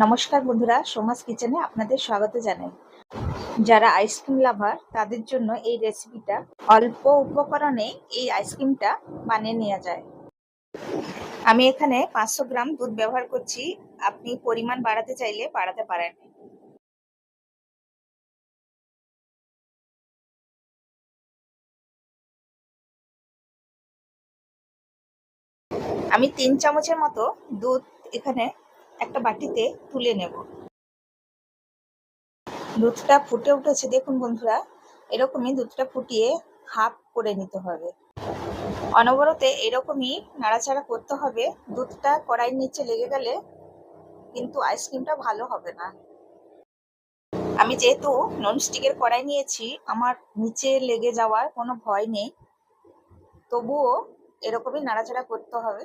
নমস্কার বন্ধুরা সমাজ কিচেনে আপনাদের স্বাগত জানাই। যারা আইসক্রিম লাভার, তাদের জন্য এই রেসিপিটা অল্প উপকরণে এই আইসক্রিমটা বানিয়ে নেওয়া যায়। আমি এখানে পাঁচশো গ্রাম দুধ ব্যবহার করছি। আপনি পরিমাণ বাড়াতে চাইলে বাড়াতে পারেন। আমি তিন চামচের মতো দুধ এখানে একটা বাটিতে তুলে নেব। দুধটা ফুটে উঠেছে, দেখুন বন্ধুরা, এরকমই দুধটা ফুটিয়ে হাফ করে নিতে হবে। অনবরতে এরকমই নাড়াচাড়া করতে হবে। দুধটা কড়াইয়ের নিচে লেগে গেলে কিন্তু আইসক্রিমটা ভালো হবে না। আমি যেহেতু ননস্টিকের কড়াই নিয়েছি, আমার নিচে লেগে যাওয়ার কোনো ভয় নেই। তবুও এরকমই নাড়াচাড়া করতে হবে।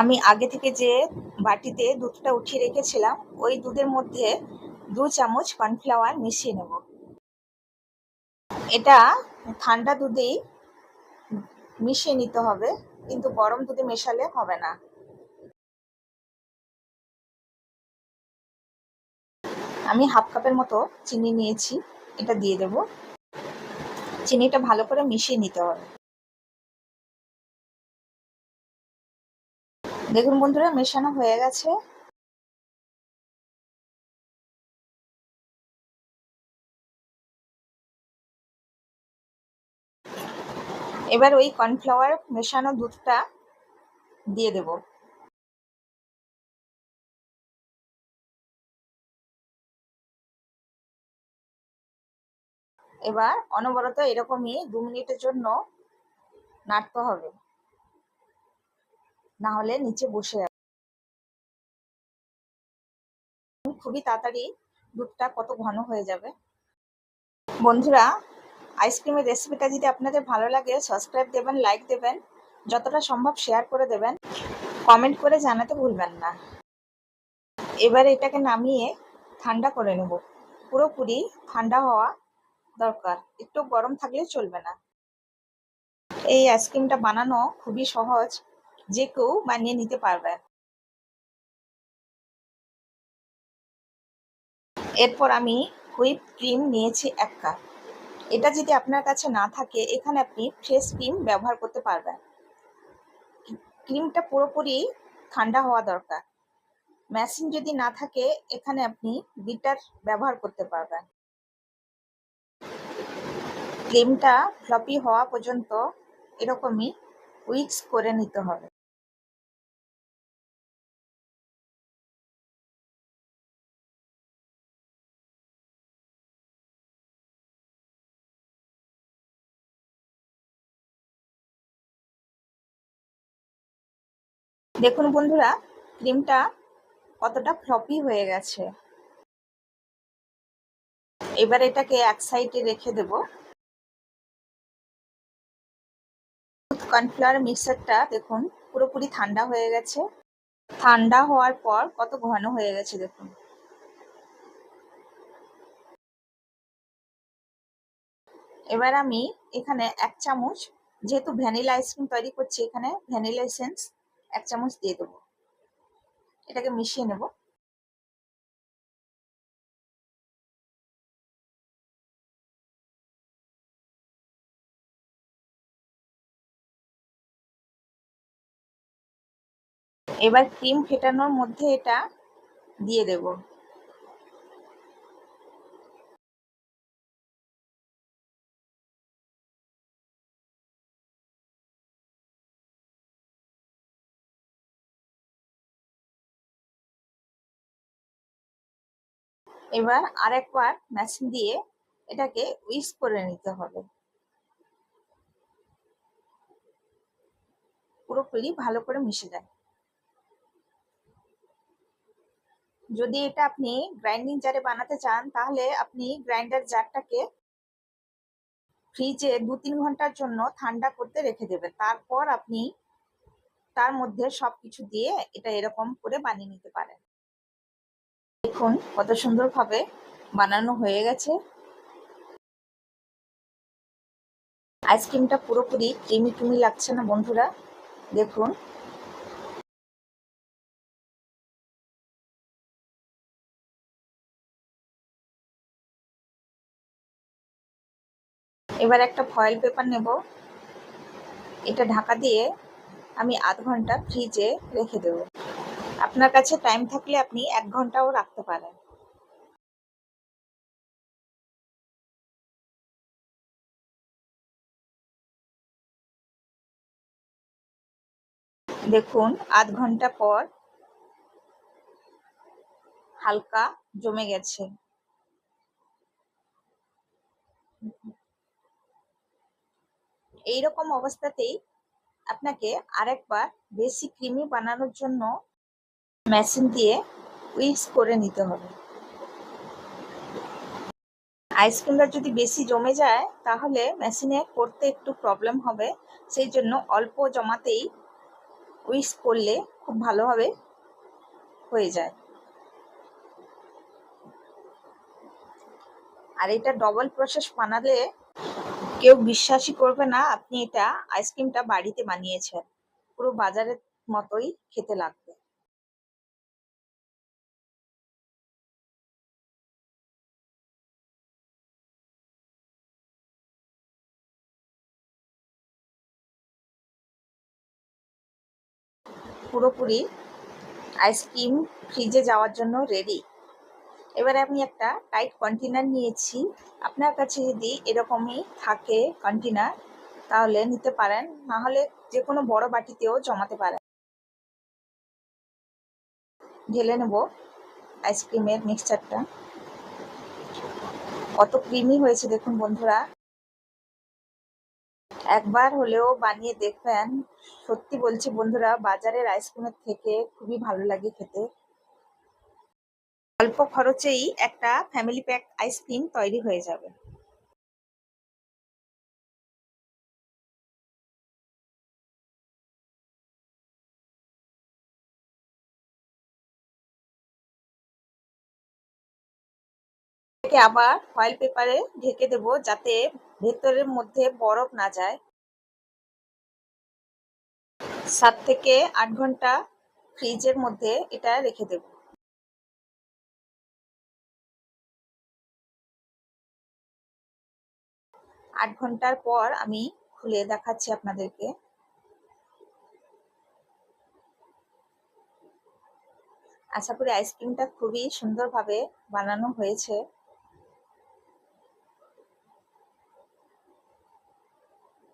আমি আগে থেকে যে বাটিতে দুধটা উঠিয়ে রেখেছিলাম, ওই দুধের মধ্যে দু চামচ কর্নফ্লাওয়ার মিশিয়ে নেব। এটা ঠান্ডা দুধেই মিশিয়ে নিতে হবে, কিন্তু গরম দুধে মেশালে হবে না। আমি হাফ কাপের মতো চিনি নিয়েছি, এটা দিয়ে দেব। চিনিটা ভালো করে মিশিয়ে নিতে হবে। দেখুন বন্ধুরা, মেশানো হয়ে গেছে। এবার ওই কর্নফ্লাওয়ার মেশানো দুধটা দিয়ে দেব। এবার অনবরত এরকমই দু মিনিটের জন্য নাড়তে হবে। না হলে নিচে বসে যাবে। খুবই তাড়াতাড়ি দুধটা কত ঘন হয়ে যাবে। বন্ধুরা, আইসক্রিমের রেসিপিটা যদি আপনাদের ভালো লাগে সাবস্ক্রাইব দেবেন লাইক দেবেন, যতটা সম্ভব শেয়ার করে দেবেন কমেন্ট করে জানাতে ভুলবেন না। এবারে এটাকে নামিয়ে ঠান্ডা করে নেব। পুরোপুরি ঠান্ডা হওয়া দরকার। একটু গরম থাকলে চলবে না। এই আইসক্রিমটা বানানো খুবই সহজ। যে কেউ বানিয়ে নিতে পারবে। এরপর আমি হুইপ ক্রিম নিয়েছি এক কাপ। এটা যদি আপনার কাছে না থাকে, এখানে আপনি ফ্রেশ ক্রিম ব্যবহার করতে পারবেন। ক্রিমটা পুরোপুরি ঠান্ডা হওয়া দরকার। মেশিন যদি না থাকে, এখানে আপনি বিটার ব্যবহার করতে পারবেন। ক্রিমটা ফ্লপি হওয়া পর্যন্ত এরকমই উইক্স করে নিতে হবে। দেখুন বন্ধুরা, ক্রিমটা কতটা ফ্লপি হয়ে গেছে। এবার এটাকে এক সাইডে রেখে দেব। কর্নফ্লাওয়ার মিক্সারটা দেখুন, পুরোপুরি ঠান্ডা হয়ে গেছে। ঠান্ডা হওয়ার পর কত ঘন হয়ে গেছে দেখুন। এবার আমি এখানে এক চামচ, যেহেতু ভ্যানিলা আইসক্রিম তৈরি করছি এখানে, ভ্যানিলা এসেন্স এক চামচ দিয়ে দেবো। এটাকে মিশিয়ে নেব। এবার ক্রিম ফেটানোর মধ্যে এটা দিয়ে দেব। এবার আরেকবার মেশিন দিয়ে এটাকে উইস করে নিতে হবে। পুরোপুরি ভালো করে মিশে যায়। যদি এটা আপনি গ্রাইন্ডিং জারে বানাতে চান, তাহলে আপনি গ্রাইন্ডার জারটাকে ফ্রিজে দু তিন ঘণ্টার জন্য ঠান্ডা করতে রেখে দেবেন। তারপর আপনি তার মধ্যে সব কিছু দিয়ে এটা এরকম করে বানিয়ে নিতে পারেন। দেখুন কত সুন্দরভাবে বানানো হয়ে গেছে। আইসক্রিমটা পুরোপুরি ক্রিমি ক্রিমি লাগছে না বন্ধুরা? দেখুন। এবার একটা ফয়েল পেপার নেব। এটা ঢাকা দিয়ে আমি আধ ঘণ্টা ফ্রিজে রেখে দেবো। আপনার কাছে টাইম থাকলে আপনি এক ঘন্টাও রাখতে পারেন। দেখুন, আধ ঘণ্টা পর হালকা জমে গেছে। এইরকম অবস্থাতেই আপনাকে আরেকবার বেশি ক্রিমি বানানোর জন্য মেশিন দিয়ে উইক্স করে নিতে হবে। আইসক্রিমটা যদি বেশি জমে যায়, তাহলে মেশিনে করতে একটু প্রবলেম হবে। সেই জন্য অল্প জমাতেই উইক্স করলে খুব ভালোভাবে হয়ে যায়। আর এটা ডবল প্রসেস বানালে কেউ বিশ্বাসই করবে না, আপনি এটা আইসক্রিমটা বাড়িতে বানিয়েছেন। পুরো বাজারের মতোই খেতে লাগবে। পুরোপুরি আইসক্রিম ফ্রিজে যাওয়ার জন্য রেডি এবারে আমি একটা টাইট কন্টেনার নিয়েছি। আপনার কাছে যদি এরকমই থাকে কন্টেনার তাহলে নিতে পারেন। না হলে যে কোনো বড় বাটিতেও জমাতে পারেন। ঢেলে নেব আইসক্রিমের মিক্সচারটা কত ক্রিমি হয়েছে দেখুন বন্ধুরা। একবার হলেও বানিয়ে দেখবেন। সত্যি বলছি বন্ধুরা, বাজারের আইসক্রিমের থেকে খুবই ভালো লাগে খেতে। অল্প খরচেই একটা ফ্যামিলি প্যাক আইসক্রিম তৈরি হয়ে যাবে। আবার ফয়েল পেপারে ঢেকে দেব যাতে ভেতরের মধ্যে বরফ না যায়। সাত থেকে আট ঘণ্টা ফ্রিজের মধ্যে এটা রেখে দেব। আট ঘণ্টার পর আমি খুলে দেখাচ্ছি আপনাদেরকে। আশা করি আইসক্রিমটা খুবই সুন্দরভাবে বানানো হয়েছে।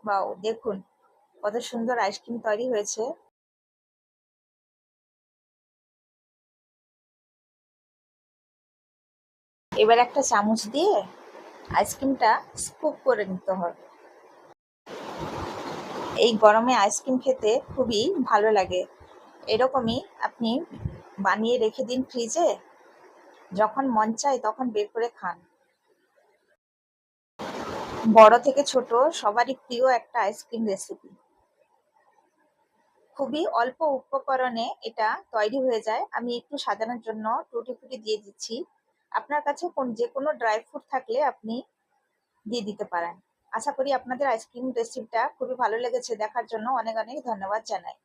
বাও দেখুন, কত সুন্দর আইসক্রিম তৈরি হয়েছে। এবার একটা চামচ দিয়ে আইসক্রিমটা স্কুপ করে নিতে হবে। এই গরমে আইসক্রিম খেতে খুবই ভালো লাগে। এরকমই আপনি বানিয়ে রেখে দিন ফ্রিজে যখন মন চায় তখন বের করে খান। বড় থেকে ছোট সবারই প্রিয় একটা আইসক্রিম রেসিপি খুবই অল্প উপকরণে এটা তৈরি হয়ে যায়। আমি একটু সাজানোর জন্য টুটি ফুটি দিয়ে দিচ্ছি। আপনার কাছে কোন যে কোনো ড্রাই ফ্রুট থাকলে আপনি দিয়ে দিতে পারেন। আশা করি আপনাদের আইসক্রিম রেসিপিটা খুবই ভালো লেগেছে। দেখার জন্য অনেক অনেক ধন্যবাদ জানাই।